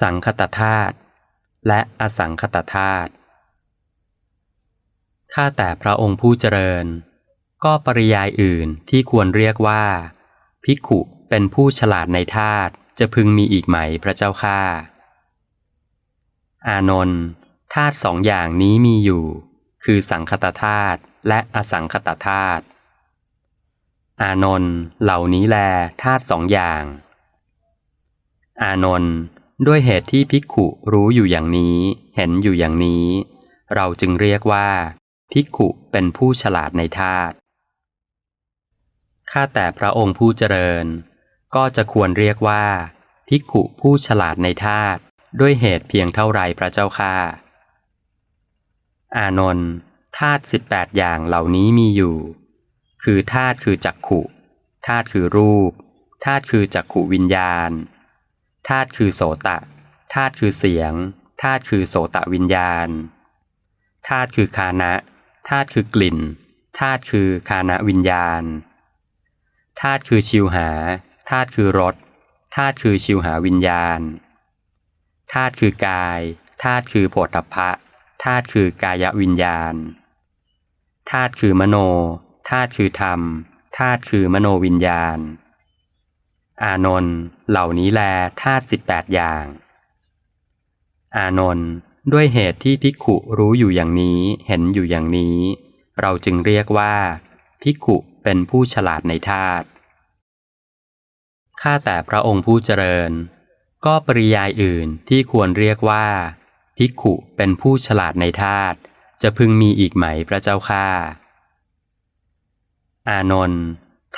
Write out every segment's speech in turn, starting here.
สังคตธาตุและอสังคตธาตุข้าแต่พระองค์ผู้เจริญ ก็ปริยายอื่นที่ควรเรียกว่าภิกุเป็นผู้ฉลาดในธาตุจะพึงมีอีกไหมพระเจ้าข้าอานนท์ธาตุสองอย่างนี้มีอยู่ คือสังคตธาตุและอสังคตธาตุอานนท์เหล่านี้แลธาตุสองอย่าง อานนท์ ด้วยเหตุที่ภิกขุรู้อยู่อย่างนี้ เห็นอยู่อย่างนี้ เราจึงเรียกว่า ภิกขุเป็นผู้ฉลาดในธาตุข้าแต่พระองค์ผู้เจริญ ก็จะควรเรียกว่า ภิกขุผู้ฉลาดในธาตุด้วยเหตุเพียงเท่าไรพระเจ้าข้าอานนท์ธาตุสิบแปดอย่างเหล่านี้มีอยู่ คือธาตุคือจักขุธาตุคือรูปธาตุคือจักขุวิญญาณ ธาตุคือโสตะธาตุคือเสียงธาตุคือโสตะวิญญาณธาตุคือคานะธาตุคือกลิ่นธาตุคือคานะวิญญาณธาตุคือชิวหาธาตุคือรสธาตุคือชิวหาวิญญาณธาตุคือกายธาตุคือโผฏฐะธาตุคือกายวิญญาณธาตุคือมโนธาตุคือธรรมธาตุคือมโนวิญญาณ อานนท์เหล่านี้แลธาตุสิบแปดอย่าง อานนท์ด้วยเหตุที่ภิกขุรู้อยู่อย่างนี้เห็นอยู่อย่างนี้ เราจึงเรียกว่าภิกขุเป็นผู้ฉลาดในธาตุข้าแต่พระองค์ผู้เจริญ ก็ปริยายอื่นที่ควรเรียกว่า ภิกขุเป็นผู้ฉลาดในธาตุจะพึงมีอีกไหมพระเจ้าข้าอานนท์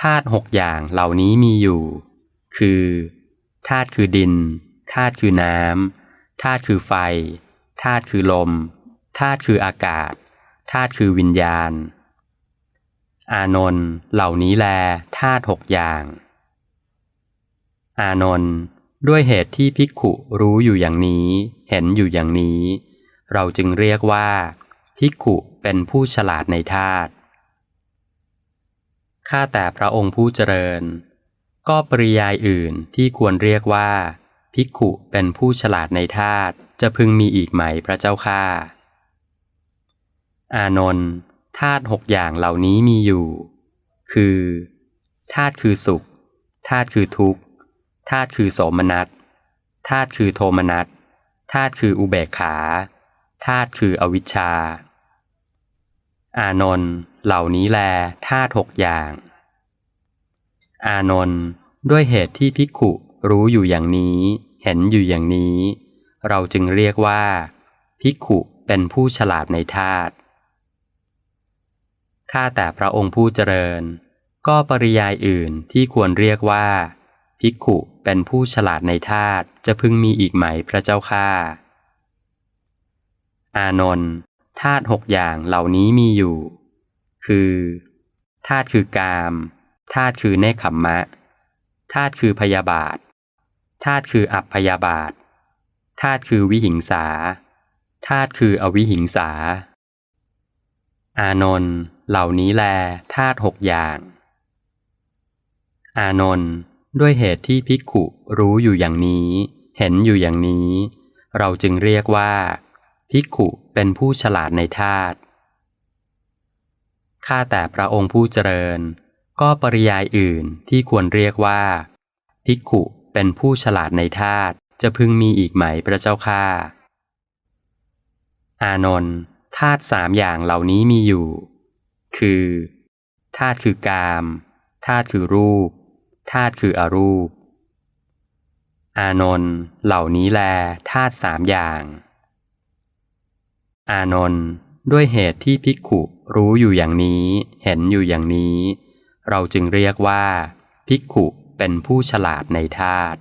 ธาตุหกอย่างเหล่านี้มีอยู่ คือธาตุคือดินธาตุคือน้ำธาตุคือไฟธาตุคือลมธาตุคืออากาศธาตุคือวิญญาณ อานนท์เหล่านี้แลธาตุหกอย่าง อานนท์ด้วยเหตุที่ภิกขุรู้อยู่อย่างนี้ เห็นอยู่อย่างนี้ เราจึงเรียกว่า ภิกขุเป็นผู้ฉลาดในธาตุข้าแต่พระองค์ผู้เจริญ ก็ปริยายอื่นที่ควรเรียกว่า ภิกขุเป็นผู้ฉลาดในธาตุจะพึงมีอีกไหมพระเจ้าข้าอานนท์ธาตุหกอย่างเหล่านี้มีอยู่ คือธาตุคือสุขธาตุคือทุกข์ธาตุคือโสมนัสธาตุคือโทมนัสธาตุคืออุเบกขาธาตุคืออวิชชา อานนท์เหล่านี้แลธาตุหกอย่าง อานนท์ด้วยเหตุที่ภิกขุรู้อยู่อย่างนี้ เห็นอยู่อย่างนี้ เราจึงเรียกว่าภิกขุเป็นผู้ฉลาดในธาตุข้าแต่พระองค์ผู้เจริญ ก็ปริยายอื่นที่ควรเรียกว่าภิกขุเป็นผู้ฉลาดในธาตุจะพึงมีอีกไหมพระเจ้าข้าอานนท์ธาตุหกอย่างเหล่านี้มีอยู่ คือธาตุคือกาม ธาตุคือเนคขมมะธาตุคือพยาบาทธาตุคืออัพพยาบาทธาตุคือวิหิงสาธาตุคืออวิหิงสา อานนท์เหล่านี้แลธาตุหกอย่าง อานนท์ด้วยเหตุที่ภิกขุรู้อยู่อย่างนี้ เห็นอยู่อย่างนี้ เราจึงเรียกว่า ภิกขุเป็นผู้ฉลาดในธาตุข้าแต่พระองค์ผู้เจริญ ก็ปริยายอื่นที่ควรเรียกว่า ภิกขุเป็นผู้ฉลาดในธาตุจะพึงมีอีกไหมพระเจ้าข้าอานนท์ธาตุสามอย่างเหล่านี้มีอยู่ คือธาตุคือกามธาตุคือรูปธาตุคืออรูป อานนท์เหล่านี้แลธาตุสามอย่าง อานนท์ด้วยเหตุที่ภิกขุรู้อยู่อย่างนี้ เห็นอยู่อย่างนี้ เราจึงเรียกว่า ภิกขุเป็นผู้ฉลาดในธาตุ